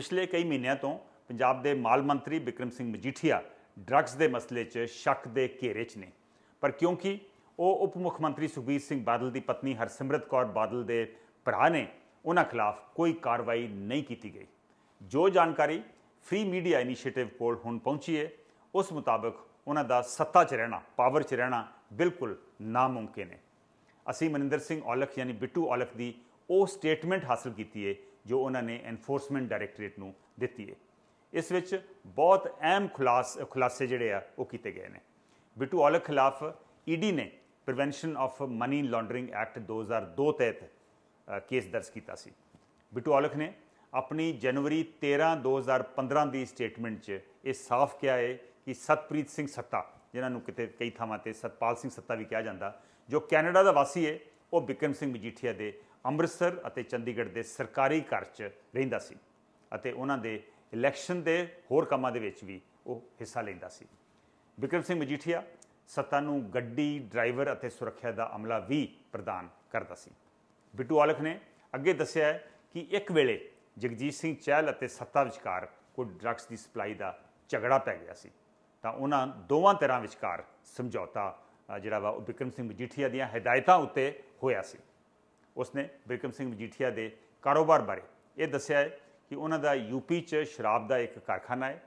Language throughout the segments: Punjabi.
ਪਿਛਲੇ ਕਈ ਮਹੀਨਿਆਂ ਤੋਂ ਪੰਜਾਬ ਦੇ ਮਾਲ ਮੰਤਰੀ ਬਿਕਰਮ ਸਿੰਘ ਮਜੀਠੀਆ ਡਰੱਗਸ ਦੇ ਮਸਲੇ 'ਚ ਸ਼ੱਕ ਦੇ ਘੇਰੇ 'ਚ ਨੇ। ਪਰ ਕਿਉਂਕਿ ਉਹ ਉਪ ਮੁੱਖ ਮੰਤਰੀ ਸੁਖਬੀਰ ਸਿੰਘ ਬਾਦਲ ਦੀ ਪਤਨੀ ਹਰਸਿਮਰਤ ਕੌਰ ਬਾਦਲ ਦੇ ਭਰਾ ਨੇ, ਉਹਨਾਂ ਖਿਲਾਫ ਕੋਈ ਕਾਰਵਾਈ ਨਹੀਂ ਕੀਤੀ ਗਈ। ਜੋ ਜਾਣਕਾਰੀ ਫ੍ਰੀ ਮੀਡੀਆ ਇਨੀਸ਼ੀਏਟਿਵ ਕੋਲ ਹੁਣ ਪਹੁੰਚੀ ਹੈ ਉਸ ਮੁਤਾਬਕ ਉਹਨਾਂ ਦਾ ਸੱਤਾ 'ਚ ਰਹਿਣਾ, ਪਾਵਰ 'ਚ ਰਹਿਣਾ ਬਿਲਕੁਲ ਨਾਮੁਮਕਿਨ ਹੈ ਅਸੀਂ ਮਨਿੰਦਰ ਸਿੰਘ ਔਲਖ ਯਾਨੀ ਬਿੱਟੂ ਔਲਖ ਦੀ ਉਹ ਸਟੇਟਮੈਂਟ ਹਾਸਲ ਕੀਤੀ ਹੈ ਜੋ ਉਹਨਾਂ ਨੇ ਐਨਫੋਰਸਮੈਂਟ ਡਾਇਰੈਕਟੋਰੇਟ ਨੂੰ ਦਿੱਤੀ ਹੈ। ਇਸ ਵਿੱਚ ਬਹੁਤ ਅਹਿਮ ਖੁਲਾਸ, ਖੁਲਾਸੇ ਜਿਹੜੇ ਆ, ਉਹ ਕੀਤੇ ਗਏ ਨੇ। ਬਿੱਟੂ ਔਲਖ ਖਿਲਾਫ ਈਡੀ ਨੇ prevention of money laundering act 2002 ਤਹਿਤ ਕੇਸ ਦਰਜ ਕੀਤਾ ਸੀ। ਬਿੱਟੂ ਔਲਖ ਨੇ ਆਪਣੀ ਜਨਵਰੀ 13 2015 ਦੀ ਸਟੇਟਮੈਂਟ 'ਚ ਇਹ ਸਾਫ਼ ਕਿਹਾ ਹੈ ਕਿ ਸਤਪ੍ਰੀਤ ਸਿੰਘ ਸੱਤਾ, ਜਿਨ੍ਹਾਂ ਨੂੰ ਕਿਤੇ ਕਈ ਥਾਵਾਂ ਤੇ ਸਤਪਾਲ ਸਿੰਘ ਸੱਤਾ ਵੀ ਕਿਹਾ ਜਾਂਦਾ, ਜੋ ਕੈਨੇਡਾ ਦਾ ਵਾਸੀ ਹੈ, ਉਹ ਬਿਕਰਮ ਸਿੰਘ ਮਜੀਠੀਆ ਦੇ ਅੰਮ੍ਰਿਤਸਰ ਅਤੇ ਚੰਡੀਗੜ੍ਹ ਦੇ ਸਰਕਾਰੀ ਘਰ 'ਚ ਰਹਿੰਦਾ ਸੀ ਅਤੇ ਉਹਨਾਂ ਦੇ ਇਲੈਕਸ਼ਨ ਦੇ ਹੋਰ ਕੰਮਾਂ ਦੇ ਵਿੱਚ ਵੀ ਉਹ ਹਿੱਸਾ ਲੈਂਦਾ ਸੀ। ਬਿਕਰਮ ਸਿੰਘ ਮਜੀਠੀਆ ਸੱਤਾ ਨੂੰ ਗੱਡੀ, ਡਰਾਈਵਰ ਅਤੇ ਸੁਰੱਖਿਆ ਦਾ ਅਮਲਾ ਵੀ ਪ੍ਰਦਾਨ ਕਰਦਾ ਸੀ। ਬਿੱਟੂ ਆਲਖ ਨੇ ਅੱਗੇ ਦੱਸਿਆ ਹੈ ਕਿ ਇੱਕ ਵੇਲੇ ਜਗਜੀਤ ਸਿੰਘ ਚਹਿਲ ਅਤੇ ਸੱਤਾ ਵਿਚਕਾਰ ਕੋਈ ਡਰੱਗਸ ਦੀ ਸਪਲਾਈ ਦਾ ਝਗੜਾ ਪੈ ਗਿਆ ਸੀ। ਤਾਂ ਉਹਨਾਂ ਦੋਵਾਂ ਤਰ੍ਹਾਂ ਵਿਚਕਾਰ ਸਮਝੌਤਾ ਜਿਹੜਾ ਵਾ ਉਹ ਬਿਕਰਮ ਸਿੰਘ ਮਜੀਠੀਆ ਦੀਆਂ ਹਦਾਇਤਾਂ ਉੱਤੇ ਹੋਇਆ ਸੀ। ਉਸਨੇ ਬਿਕਰਮ ਸਿੰਘ ਮਜੀਠੀਆ ਦੇ ਕਾਰੋਬਾਰ ਬਾਰੇ ਇਹ ਦੱਸਿਆ ਹੈ ਕਿ ਉਹਨਾਂ ਦਾ ਯੂਪੀ 'ਚ ਸ਼ਰਾਬ ਦਾ ਇੱਕ ਕਾਰਖਾਨਾ ਹੈ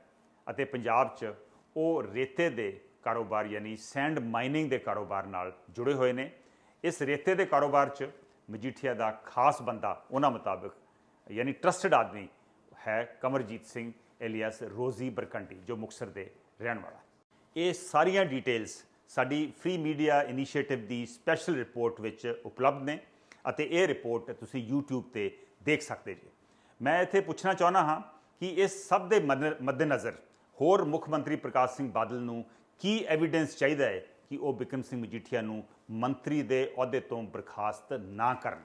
ਅਤੇ ਪੰਜਾਬ 'ਚ ਉਹ ਰੇਤੇ ਦੇ ਕਾਰੋਬਾਰ ਯਾਨੀ ਸੈਂਡ ਮਾਈਨਿੰਗ ਦੇ ਕਾਰੋਬਾਰ ਨਾਲ ਜੁੜੇ ਹੋਏ ਨੇ। ਇਸ ਰੇਤੇ ਦੇ ਕਾਰੋਬਾਰ 'ਚ ਮਜੀਠੀਆ ਦਾ ਖਾਸ ਬੰਦਾ ਉਹਨਾਂ ਮੁਤਾਬਕ ਯਾਨੀ ਟਰਸਟਡ ਆਦਮੀ ਹੈ ਕਮਰਜੀਤ ਸਿੰਘ ਐਲੀਅਸ ਰੋਜ਼ੀ ਬਰਕੰਡੀ, ਜੋ ਮੁਕਸਰ ਦੇ ਰਹਿਣ ਵਾਲਾ ਇਹ ਸਾਰੀਆਂ ਡਿਟੇਲਸ ਸਾਡੀ ਫ੍ਰੀ ਮੀਡੀਆ ਇਨੀਸ਼ੀਏਟਿਵ ਦੀ ਸਪੈਸ਼ਲ ਰਿਪੋਰਟ ਵਿੱਚ ਉਪਲਬਧ ਨੇ। ਅਤੇ ਇਹ ਰਿਪੋਰਟ ਤੁਸੀਂ YouTube ਤੇ ਦੇਖ ਸਕਦੇ ਜੀ। ਮੈਂ ਇੱਥੇ ਪੁੱਛਣਾ ਚਾਹੁੰਦਾ ਹਾਂ ਕਿ ਇਸ ਸਭ ਦੇ ਮੱਦੇ- ਮੱਦੇਨਜ਼ਰ ਹੋਰ ਮੁੱਖ ਮੰਤਰੀ ਪ੍ਰਕਾਸ਼ ਸਿੰਘ ਬਾਦਲ ਨੂੰ ਕੀ ਐਵੀਡੈਂਸ ਚਾਹੀਦਾ ਹੈ ਕਿ ਉਹ ਬਿਕਰਮ ਸਿੰਘ ਮਜੀਠੀਆ ਨੂੰ ਮੰਤਰੀ ਦੇ ਅਹੁਦੇ ਤੋਂ ਬਰਖਾਸਤ ਨਾ ਕਰਨ?